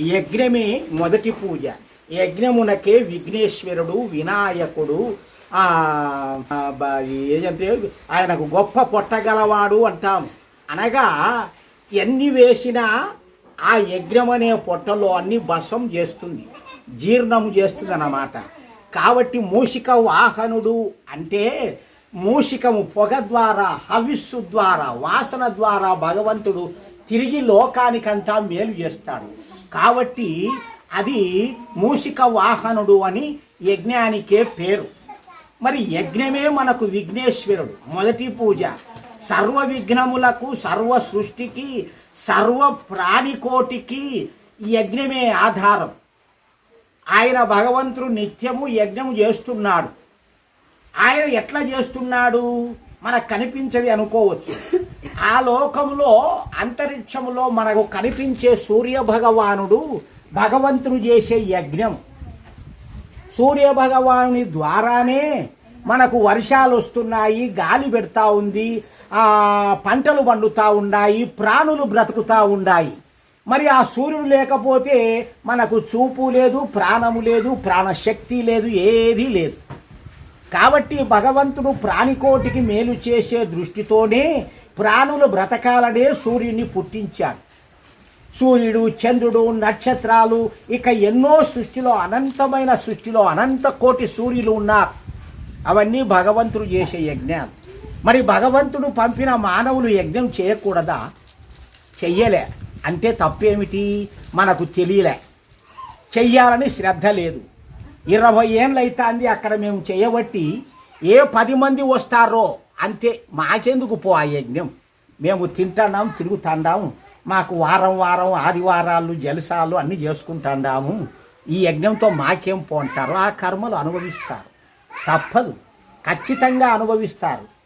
యజ్ఞమే మొదటి పూజ. యజ్ఞమునకే విఘ్నేశ్వరుడు వినాయకుడు ఏదంటే ఆయనకు గొప్ప పొట్టగలవాడు అంటాం అనగా ఎన్ని వేసినా ఆ యజ్ఞం అనే పొట్టలో అన్ని భస్వం చేస్తుంది జీర్ణం చేస్తుంది అన్నమాట కాబట్టి మూషిక వాహనుడు అంటే మూషికము పొగ ద్వారా హవిస్సు ద్వారా వాసన ద్వారా భగవంతుడు తిరిగి లోకానికంతా మేలు చేస్తాడు. కాబట్టి అది మూషిక వాహనుడు అని యజ్ఞానికే పేరు. మరి యజ్ఞమే మనకు విఘ్నేశ్వరుడు మొదటి పూజ. సర్వ విఘ్నములకు సర్వ సృష్టికి సర్వ ప్రాణికోటికి యజ్ఞమే ఆధారం. ఆయన భగవంతుడు నిత్యము యజ్ఞము చేస్తున్నాడు. ఆయన ఎట్లా చేస్తున్నాడు? మనకు కనిపించది అనుకోవచ్చు. ఆ లోకంలో అంతరిక్షంలో మనకు కనిపించే సూర్య భగవానుడు భగవంతుడు చేసే యజ్ఞం. సూర్య భగవానుని ద్వారానే మనకు వర్షాలు వస్తున్నాయి గాలి పెడతా ఉంది పంటలు పండుతూ ఉన్నాయి ప్రాణులు బ్రతుకుతూ ఉన్నాయి. మరి ఆ సూర్యుడు లేకపోతే మనకు చూపు లేదు ప్రాణము లేదు ప్రాణశక్తి లేదు ఏదీ లేదు. కాబట్టి భగవంతుడు ప్రాణికోటికి మేలు చేసే దృష్టితోనే ప్రాణులు బ్రతకాలనే సూర్యుని పుట్టించాడు. సూర్యుడు చంద్రుడు నక్షత్రాలు ఇక ఎన్నో సృష్టిలో అనంతమైన సృష్టిలో అనంత కోటి సూర్యులు ఉన్నారు. అవన్నీ భగవంతుడు చేసే యజ్ఞాలు. మరి భగవంతుడు పంపిన మానవులు యజ్ఞం చేయకూడదా? చెయ్యలే. అంటే తప్పేమిటి? మనకు తెలియలే. చెయ్యాలని శ్రద్ధ లేదు. ఇరవై ఏళ్ళు అవుతుంది అక్కడ మేము చేయబట్టి ఏ పది మంది వస్తారో అంతే మాకెందుకు పో ఆ యజ్ఞం? మేము తింటున్నాం తిరుగుతాండాము. మాకు వారం వారం ఆదివారాలు జలసాలు అన్నీ చేసుకుంటాండాము. ఈ యజ్ఞంతో మాకేం పోంటారు ఆ కర్మలు అనుభవిస్తారు. తప్పదు. ఖచ్చితంగా అనుభవిస్తారు.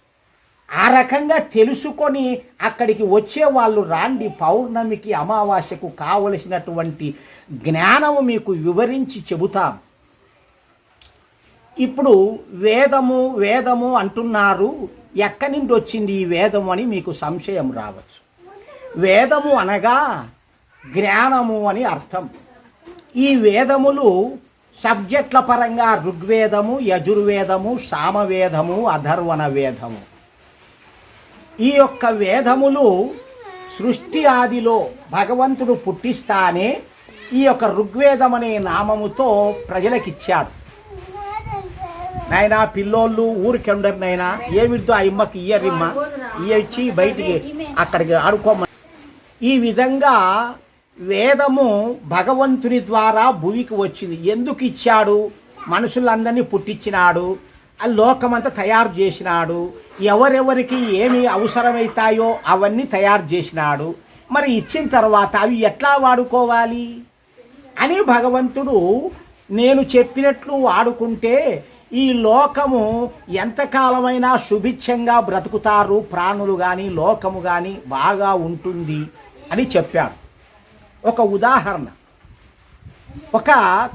ఆ రకంగా తెలుసుకొని అక్కడికి వచ్చే వాళ్ళు రాండి. పౌర్ణమికి అమావాస్యకు కావలసినటువంటి జ్ఞానము మీకు వివరించి చెబుతాం. ఇప్పుడు వేదము వేదము అంటున్నారు. ఎక్కడి నుండి వచ్చింది ఈ వేదము అని మీకు సంశయం రావచ్చు. వేదము అనగా జ్ఞానము అని అర్థం. ఈ వేదములు సబ్జెక్ట్ల పరంగా ఋగ్వేదము యజుర్వేదము సామవేదము అధర్వణ వేదము. ఈ యొక్క వేదములు సృష్టి ఆదిలో భగవంతుడు పుట్టిస్తానే ఈ యొక్క ఋగ్వేదం అనే నామముతో ప్రజలకిచ్చాడు నాయనా పిల్లోళ్ళు ఊరికి ఉండరు నాయనా. ఏమిటితో ఆ ఇమ్మకి ఇయ్యరిమ్మ ఇయ్యొచ్చి బయటికి అక్కడికి ఆడుకోమ ఈ విధంగా వేదము భగవంతుని ద్వారా భూమికి వచ్చింది. ఎందుకు ఇచ్చాడు? మనుషులందరినీ పుట్టించినాడు. ఆ లోకమంతా తయారు చేసినాడు. ఎవరెవరికి ఏమి అవసరమవుతాయో అవన్నీ తయారు చేసినాడు. మరి ఇచ్చిన తర్వాత అవి ఎట్లా వాడుకోవాలి? అని భగవంతుడు నేను చెప్పినట్లు వాడుకుంటే ఈ లోకము ఎంతకాలమైనా సుభిక్షంగా బ్రతుకుతారు ప్రాణులు కానీ లోకము కానీ బాగా ఉంటుంది అని చెప్పారు. ఒక ఉదాహరణ. ఒక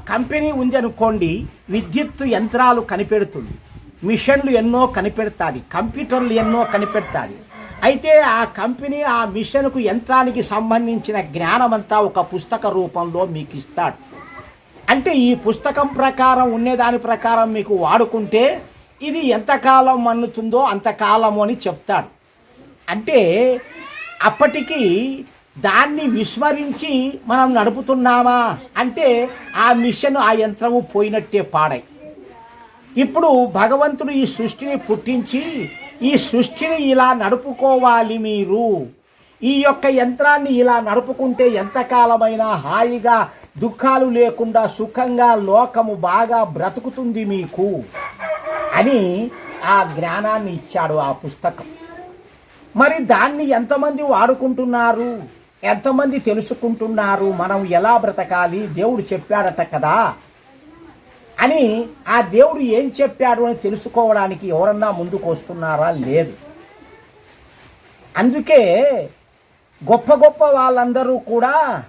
కంపెనీ ఉంది అనుకోండి విద్యుత్ యంత్రాలు కనిపెడుతుంది. మిషన్లు ఎన్నో కనిపెడతాది కంప్యూటర్లు ఎన్నో కనిపెడతాది. అయితే ఆ కంపెనీ ఆ మిషన్కు యంత్రానికి సంబంధించిన జ్ఞానమంతా ఒక పుస్తక రూపంలో మీకు ఇస్తాడు అంటే ఈ పుస్తకం ప్రకారం ఉండేదాని ప్రకారం మీకు వాడుకుంటే ఇది ఎంతకాలం మన్నుతుందో అంతకాలము అని చెప్తాడు. అంటే అప్పటికి దాన్ని విస్మరించి మనం నడుపుతున్నామా? అంటే ఆ మిషన్ ఆ యంత్రము పోయినట్టే పాడై. ఇప్పుడు భగవంతుడు ఈ సృష్టిని పుట్టించి ఈ సృష్టిని ఇలా నడుపుకోవాలి మీరు. ఈ యొక్క యంత్రాన్ని ఇలా నడుపుకుంటే ఎంతకాలమైనా హాయిగా దుఃఖాలు లేకుండా సుఖంగా లోకము బాగా బ్రతుకుతుంది మీకు అని ఆ జ్ఞానాన్ని ఇచ్చాడు ఆ పుస్తకం. మరి దాన్ని ఎంతమంది వాడుకుంటున్నారు? ఎంతమంది తెలుసుకుంటున్నారు? మనం ఎలా బ్రతకాలి? దేవుడు చెప్పాడట కదా అని ఆ దేవుడు ఏం చెప్పాడు అని తెలుసుకోవడానికి ఎవరన్నా ముందుకు వస్తున్నారా? లేదు. అందుకే గొప్ప గొప్ప వాళ్ళందరూ కూడా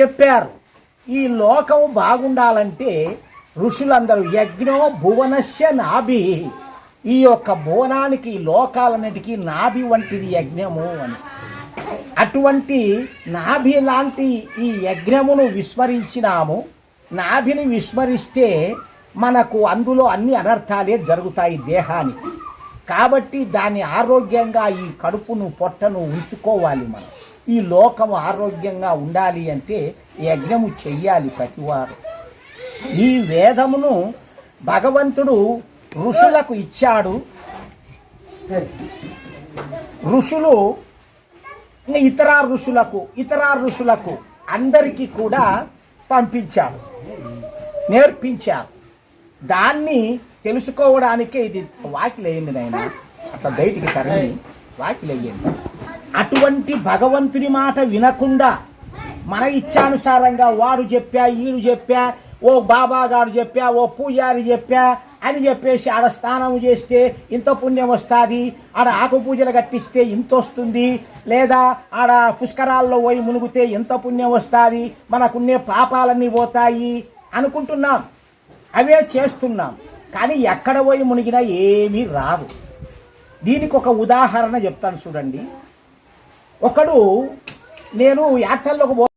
చెప్పారు. ఈ లోకం బాగుండాలంటే ఋషులందరూ యజ్ఞో భువనస్య నాభి. ఈ యొక్క భువనానికి ఈ లోకాలన్నిటికీ నాభి వంటిది యజ్ఞము అని. అటువంటి నాభి లాంటి ఈ యజ్ఞమును విస్మరించినాము. నాభిని విస్మరిస్తే మనకు అందులో అన్ని అనర్థాలే జరుగుతాయి దేహానికి. కాబట్టి దాన్ని ఆరోగ్యంగా ఈ కడుపును పొట్టను ఉంచుకోవాలి మనం. ఈ లోకం ఆరోగ్యంగా ఉండాలి అంటే యజ్ఞము చెయ్యాలి ప్రతివారు. ఈ వేదమును భగవంతుడు ఋషులకు ఇచ్చాడు. ఋషులు ఇతర ఋషులకు ఇతర ఋషులకు అందరికీ కూడా పంపించారు నేర్పించారు. దాన్ని తెలుసుకోవడానికే ఇది వాకిలేయండి నాయన. అట్లా బయటికి తరలి వాకిలేయండి. అటువంటి భగవంతుని మాట వినకుండా మన ఇచ్చానుసారంగా వారు చెప్పా వీరు చెప్పా ఓ బాబా గారు చెప్పా ఓ పూజారి చెప్పా అని చెప్పేసి ఆడ స్నానం చేస్తే ఇంత పుణ్యం వస్తుంది ఆడ ఆకు పూజలు కట్టిస్తే ఇంత వస్తుంది లేదా ఆడ పుష్కరాల్లో పోయి మునిగితే ఎంత పుణ్యం వస్తుంది మనకున్నే పాపాలన్నీ పోతాయి అనుకుంటున్నాం. అవే చేస్తున్నాం. కానీ ఎక్కడ పోయి మునిగినా ఏమీ రాదు దీనికి ఒక ఉదాహరణ చెప్తాను చూడండి. ఒకడు నేను యాత్రల్లోకి పో